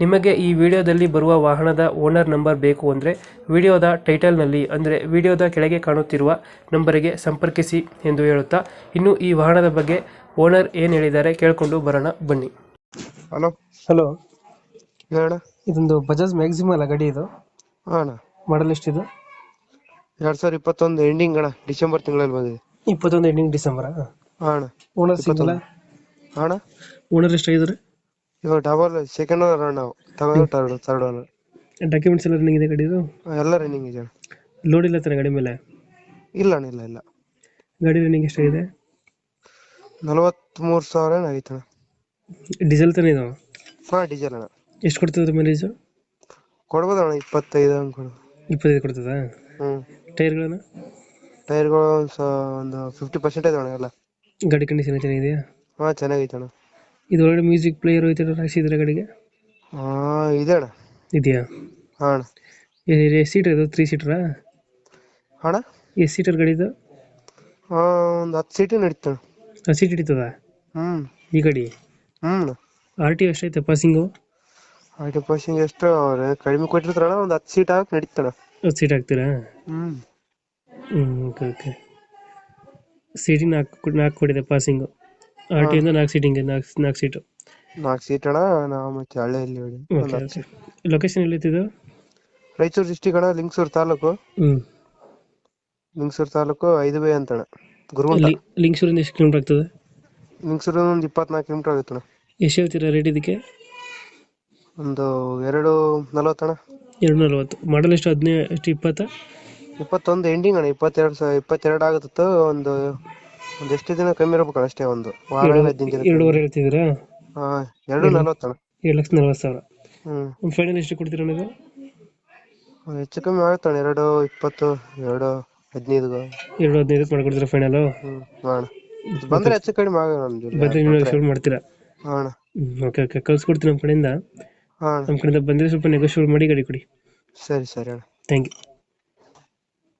ನಿಮಗೆ ಈ ವಿಡಿಯೋದಲ್ಲಿ ಬರುವ ವಾಹನದ ಓನರ್ ನಂಬರ್ ಬೇಕು ಅಂದರೆ ವಿಡಿಯೋದ ಟೈಟಲ್ನಲ್ಲಿ ಅಂದರೆ ವಿಡಿಯೋದ ಕೆಳಗೆ ಕಾಣುತ್ತಿರುವ ನಂಬರಿಗೆ ಸಂಪರ್ಕಿಸಿ ಎಂದು ಹೇಳುತ್ತಾ ಇನ್ನು ಈ ವಾಹನದ ಬಗ್ಗೆ ಓನರ್ ಏನು ಹೇಳಿದ್ದಾರೆ ಕೇಳಿಕೊಂಡು ಬರೋಣ ಬನ್ನಿ. ಹಲೋ. ಹಲೋ. ಹೇಳ. ಇದೊಂದು ಬಜಾಜ್ ಮ್ಯಾಕ್ಸಿಮ್ ಅಲ್ಲ ಗಾಡಿ ಇದು. ಅಣ್ಣ. ಮಾಡಲ್ ಎಷ್ಟಿದು? ಎರಡ್ ಸಾವಿರದ ಇಪ್ಪತ್ತೊಂದು ಎಂಡಿಂಗ್ ಅಣ್ಣ ಡಿಸೆಂಬರ್ ತಿಂಗಳಲ್ಲಿ ಬಂದಿದೆ. ಇಪ್ಪತ್ತೊಂದು ಎಂಡಿಂಗ್ ಡಿಸೆಂಬರ್. ಹಾ ಅಣ್ಣ. ಓನರ್ ಸಿಗಲ್ಲ ಅಣ್ಣ. ಓನರ್ ಎಷ್ಟಾಗಿದ್ದಾರೆ? ಇವಾಗ ಡಬಲ್ ಸೆಕೆಂಡ್ ಓನರ್ ನಾವು. ತಗೊಂಡು ತರ್ಡ್ ತರ್ಡ್ ಓನರ್ ಡಾಕ್ಯುಮೆಂಟ್ಸ್ ಎಲ್ಲ ರನ್ನಿಂಗ್ ಇದೆ ಗಾಡಿದು ಎಲ್ಲ ರನ್ನಿಂಗ್ ಇದೆ. ಲೋಡಿಲ್ಲ ಲೋಡ್ ಇಲ್ಲ ತಾನೆ ಗಾಡಿ ಮೇಲೆ? ಇಲ್ಲ ಅಣ್ಣ ಇಲ್ಲ ಇಲ್ಲ. ಗಾಡಿ ರನ್ನಿಂಗ್ ಎಷ್ಟಾಗಿದೆ? ನಲವತ್ಮೂರು ಸಾವಿರ ಏನೋ ಆಗೈತೆ ಅಣ್ಣ. ಡೀಸೆಲ್ ತಾನೆ ಇದು? ಹಾಂ ಡೀಸೆಲ್ ಅಣ್ಣ. ಎಷ್ಟು ಕೊಡ್ತದೆ ಮೈಲೇಜು ಕೊಡ್ಬೋದು ಅಣ್ಣ ಇಪ್ಪತ್ತೈದು ಹಂಗೆ ಕೊಡ್ಬೋದು. ಇಪ್ಪತ್ತೈದು ಕೊಡ್ತದಾ? ಹ್ಞೂ ಟೈರ್ಗಳನ್ನು ಟೈರ್ಗಳು ಒಂದು ಸ ಒಂದು ಫಿಫ್ಟಿ ಪರ್ಸೆಂಟ್ ಇದೆ ಅಣ್ಣ ಎಲ್ಲ. ಗಾಡಿ ಕಂಡೀಷನ್ ಚೆನ್ನಾಗಿದೆಯಾ? ಹಾಂ ಚೆನ್ನಾಗೈತೆ ಅಣ್ಣ. ಇದರೊಳಗಡೆ ಮ್ಯೂಸಿಕ್ ಪ್ಲೇಯರ್ ಐತೆ ಹಾಕ್ಸಿದ್ರೆ ಗಾಡಿಗೆ ಹಾ ಇದೆ ಅಣ್ಣ. ಇದೆಯಾ? ಹಾ ಅಣ್ಣ. ಎಷ್ಟು ಸೀಟರ್ ಇದು? ತ್ರೀ ಸೀಟರಾ ಅಣ್ಣ ಎಷ್ಟು ಸೀಟರ್ ಗಾಡಿ ಇದು ಹಾ ಒಂದು ಹತ್ತು ಸೀಟು ನಡೀತು ಹತ್ತು ಸೀಟ್ ಹಿಡಿತದ ಹ್ಮ್. ಈ ಗಾಡಿ ಹ್ಮ್ ಆರ್ ಟಿ ಎಷ್ಟೈತೆ ಪಾಸಿಂಗು ಆಯ್ತು ಪಾಸಿಂಗ್ ಎಷ್ಟು ಅವ್ರು ಕಡಿಮೆ ಕೊಟ್ಟಿರ್ತಾರಣ್ಣ ಒಂದು ಹತ್ತು ಸೀಟ್ ಹಾಕಿ ನಡೀತಾಣ ಹತ್ತು ಸೀಟ್ ಹಾಕ್ತೀರಾ? ಹ್ಮ್. ಹ್ಞೂ ಓಕೆ ಓಕೆ ಸೀಟಿನ ನಾಲ್ಕು ನಾಲ್ಕು ಕೊಟ್ಟಿದೆ ಪಾಸಿಂಗು ಆರ್ ಇಂದ ನಾಲ್ಕು ಸೀಟಿಂಗ್ ನಾಲ್ಕು ನಾಲ್ಕು ಸೀಟು ನಾಲ್ಕು ಸೀಟ್ ಅಣ್ಣ ನಾವು ಮತ್ತೆ ಹಳ್ಳಿಯಲ್ಲಿ ಹೇಳಿ ಓಕೆ ಓಕೆ ಲೊಕೇಶನ್ ಎಲ್ಲಿತ್ತಿದ್ದು ರಾಯಚೂರು ಡಿಸ್ಟಿಕ್ ಅಣ್ಣ ಲಿಂಗಸೂರು ತಾಲೂಕು. ಹ್ಞೂ ಲಿಂಗಸೂರು ತಾಲೂಕು ಐದು ಬೈ ಅಣ್ಣ ಗುರುಗುಂಟ ಲಿಂಗ್ಸೂರಿಂದ ಎಷ್ಟು ಕಿಲೋಮೀಟರ್ ಆಗ್ತದೆ? ಲಿಂಗಸೂರಿಂದ ಒಂದು ಇಪ್ಪತ್ನಾಲ್ಕು ಕಿಲೋಮೀಟರ್ ಆಗುತ್ತೆ ಅಣ್ಣ ಎಷ್ಟು ಹೇಳ್ತೀರಾ ರೇಟ್ ಇದಕ್ಕೆ? ಒಂದು ಎರಡು ಅಣ್ಣ. ಎರಡು ನಲ್ವತ್ತು. ಮಾಡಲ್ ಎಷ್ಟು? ಹದಿನೈದು ಎಷ್ಟು? ಇಪ್ಪತ್ತಾ? ಇಪ್ಪತ್ತೊಂದು ಎಂಡಿಂಗ್ ಅಣ್ಣ ಇಪ್ಪತ್ತೆರಡು ಸಾವಿರ ಇಪ್ಪತ್ತೆರಡು ಆಗುತ್ತೆ ಒಂದು ಒಂದು ಎಷ್ಟು ದಿನ ಕಮ್ಮಿ ಇರ್ಬೇಕಲ್ಲ ಅಷ್ಟೇ ಒಂದು ವಾರ ಹದಿನೈದು ದಿನ ಎರಡೂವರೆ ಹೇಳ್ತಿದ್ದೀರಾ? ಹಾ ಎರಡು ನಲವತ್ತಣ ಏಳು ಲಕ್ಷ ನಲ್ವತ್ತು ಸಾವಿರ. ಹ್ಮ್. ಒಂದು ಫೈನಲ್ ಎಷ್ಟು ಕೊಡ್ತೀರಾ ಅನ್ನೋದು ಹೆಚ್ಚು ಕಮ್ಮಿ ಆಗುತ್ತಣ್ಣ ಎರಡು ಇಪ್ಪತ್ತು ಎರಡು ಹದಿನೈದು. ಎರಡು ಹದಿನೈದು ಮಾಡ್ಕೊಡ್ತೀರಾ ಫೈನಲ್ ಹ್ಮ್ ಮಾಡೋಣ. ಬಂದ್ರೆ ಹೆಚ್ಚು ಕಡಿಮೆ ಆಗೋಣ ಒಂದು ಬಂದರೆ ನೀವು ಶೂಟ್ ಮಾಡ್ತೀರಾ? ಹಾ ಓಕೆ ಓಕೆ. ಕಳ್ಸ್ಕೊಡ್ತೀನಿ ನಮ್ಮ ಕಡೆಯಿಂದ. ಹಾ ನಮ್ಮ ಕಡೆಯಿಂದ ಬಂದ್ರೆ ಸ್ವಲ್ಪ ನೆಗೋಶಿಯೇಟ್ ಮಾಡಿ ಗಾಡಿ ಕೊಡಿ. ಸರಿ ಸರಿ ಅಣ್ಣ. Thank you